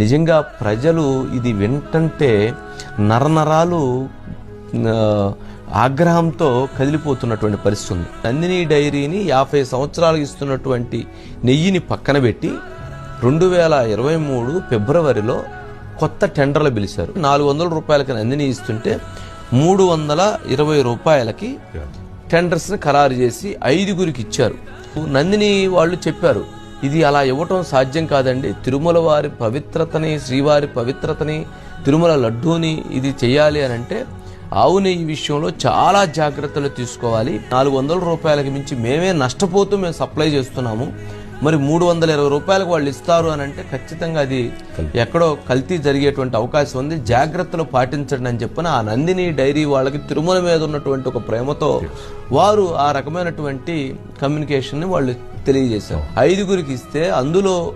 నిజంగా ప్రజలు ఇది వింటంటే నరనరాలు ఆగ్రహంతో కదిలిపోతున్నటువంటి పరిస్థితి ఉంది. నందిని డైరీని యాభై సంవత్సరాలు ఇస్తున్నటువంటి నెయ్యిని పక్కన పెట్టి రెండు వేల ఇరవై మూడు ఫిబ్రవరిలో కొత్త టెండర్లు పిలిచారు. నాలుగు వందల రూపాయలకి నందిని ఇస్తుంటే మూడు వందల ఇరవై రూపాయలకి టెండర్స్ని ఖరారు చేసి ఐదుగురికి ఇచ్చారు. నందిని వాళ్ళు చెప్పారు ఇది అలా ఇవ్వటం సాధ్యం కాదండి. తిరుమల వారి పవిత్రతని శ్రీవారి పవిత్రతని తిరుమల లడ్డూని ఇది చేయాలి అని అంటే ఆవు నెయ్యి విషయంలో చాలా జాగ్రత్తలు తీసుకోవాలి. నాలుగు వందల రూపాయలకి మించి మేమే నష్టపోతూ మేము సప్లై చేస్తున్నాము. మరి మూడు వందల ఇరవై రూపాయలకు వాళ్ళు ఇస్తారు అని అంటే ఖచ్చితంగా అది ఎక్కడో కల్తీ జరిగేటువంటి అవకాశం ఉంది. జాగ్రత్తలు పాటించండి అని చెప్పిన ఆ నందిని డైరీ వాళ్ళకి తిరుమల మీద ఉన్నటువంటి ఒక ప్రేమతో వారు ఆ రకమైనటువంటి కమ్యూనికేషన్ని వాళ్ళు తెలియజేశారు. ఐదుగురికి ఇస్తే అందులో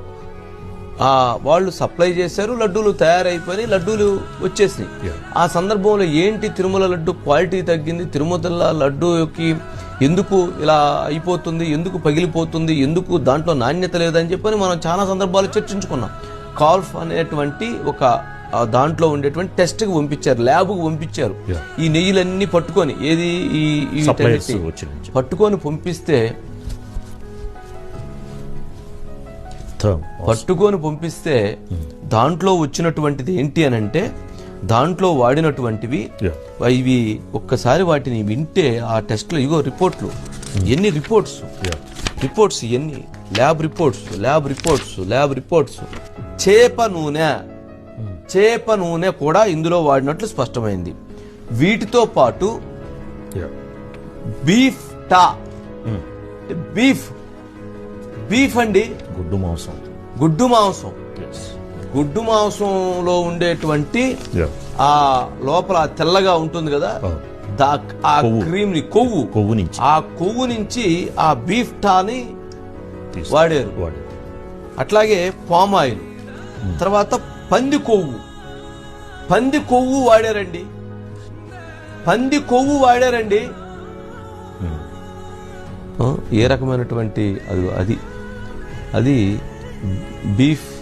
ఆ వాళ్ళు సప్లై చేశారు లడ్డూలు తయారైపోయి లడ్డూలు వచ్చేసినాయి. ఆ సందర్భంలో ఏంటి తిరుమల లడ్డు క్వాలిటీ తగ్గింది? తిరుమల లడ్డూకి ఎందుకు ఇలా అయిపోతుంది ఎందుకు పగిలిపోతుంది ఎందుకు దాంట్లో నాణ్యత లేదని చెప్పని మనం చాలా సందర్భాలు చర్చించుకున్నాం. కాల్ఫ్ అనేటువంటి ఒక దాంట్లో ఉండేటువంటి టెస్ట్కి పంపించారు ల్యాబ్కి పంపించారు. ఈ నెయ్యిలన్నీ పట్టుకొని ఏది ఈ. పట్టుకొని పంపిస్తే పట్టుకొని పంపిస్తే దాంట్లో వచ్చినటువంటిది ఏంటి అని అంటే దాంట్లో వాడినటువంటివి. ఇవి ఒక్కసారి వాటిని వింటే ఆ టెస్ట్లో ఇగో రిపోర్ట్లు. ఎన్ని రిపోర్ట్స్. రిపోర్ట్స్ ఎన్ని? Lab reports lab reports lab reports. చేప నూనె. చేప నూనె కూడా ఇందులో వాడినట్లు స్పష్టమైంది. వీటితో పాటు బీఫ్ టా. బీఫ్. బీఫ్ అండి? గుడ్డు మాంసం. గుడ్డు మాంసం. గుడ్డు మాంసంలో ఉండేటువంటి. ఆ లోపల తెల్లగా ఉంటుంది కదా Oh. దా ఆ కొవ్వు. క్రీమ్ని కొవ్వు. కొవ్వు నుంచి. ఆ కొవ్వు నుంచి ఆ బీఫ్ టాని వాడారు. అట్లాగే పామ్ ఆయిల్. తర్వాత పంది కొవ్వు. పంది కొవ్వు వాడారండి. పంది కొవ్వు వాడారండి. Hmm. ఏ రకమైనటువంటి అది అది అది బీఫ్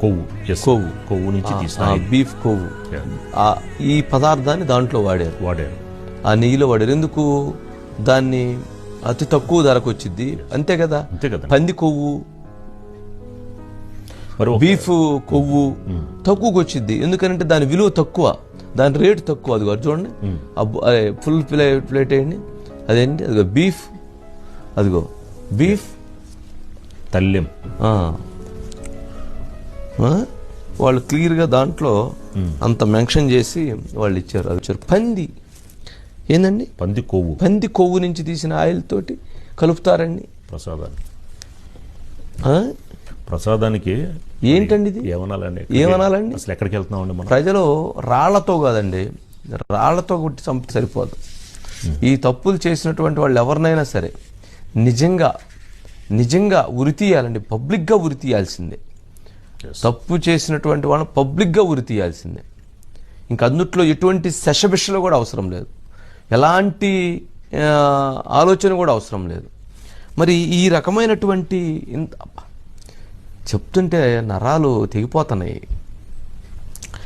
కొవ్వు. కొవ్వు. కొవ్వు నుంచి తీసిన బీఫ్ కొవ్వు. ఈ పదార్థాన్ని దాంట్లో వాడారు. వాడారు. ఆ నెయ్యిలో వాడారు. ఎందుకు? దాన్ని అతి తక్కువ ధరకు వచ్చింది అంతే కదా? అంతే కదా. పంది కొవ్వు బీఫ్ కొవ్వు తక్కువకి వచ్చింది ఎందుకంటే దాని విలువ తక్కువ. దాని రేటు తక్కువ. అది చూడండి. అదే ఫుల్ ప్లేట్ ప్లేట్ వేయండి అదేంటి? అదిగో బీఫ్. అదిగో బీఫ్. తల్లెం? వాళ్ళు క్లియర్గా దాంట్లో అంత మెన్షన్ చేసి వాళ్ళు ఇచ్చారు. అది ఇచ్చారు పంది. ఏందండి? పంది కొవ్వు. పంది కొవ్వు నుంచి తీసిన ఆయిల్ తోటి కలుపుతారండి. ప్రసాదానికి ఆ? ప్రసాదానికి ఏంటండి ఇది? ఏమనాలండి ఏమనాలండి? అసలు ఎక్కడికి వెళ్తున్నామండి మనం? ప్రజలు రాళ్ళతో కాదండి రాళ్ళతో కొట్టి చంపితే సరిపోదు. ఈ తప్పులు చేసినటువంటి వాళ్ళు ఎవరినైనా సరే నిజంగా నిజంగా ఉరి తీయాలండి పబ్లిక్గా ఉరి తీయాల్సిందే. తప్పు చేసినటువంటి వాళ్ళని పబ్లిక్గా ఉరి తీయాల్సిందే. ఇంకా అందుట్లో ఎటువంటి శశబిషలు కూడా అవసరం లేదు. ఎలాంటి ఆలోచన కూడా అవసరం లేదు. మరి ఈ రకమైనటువంటి ఇంత చెప్తుంటే నరాలు తెగిపోతున్నాయి.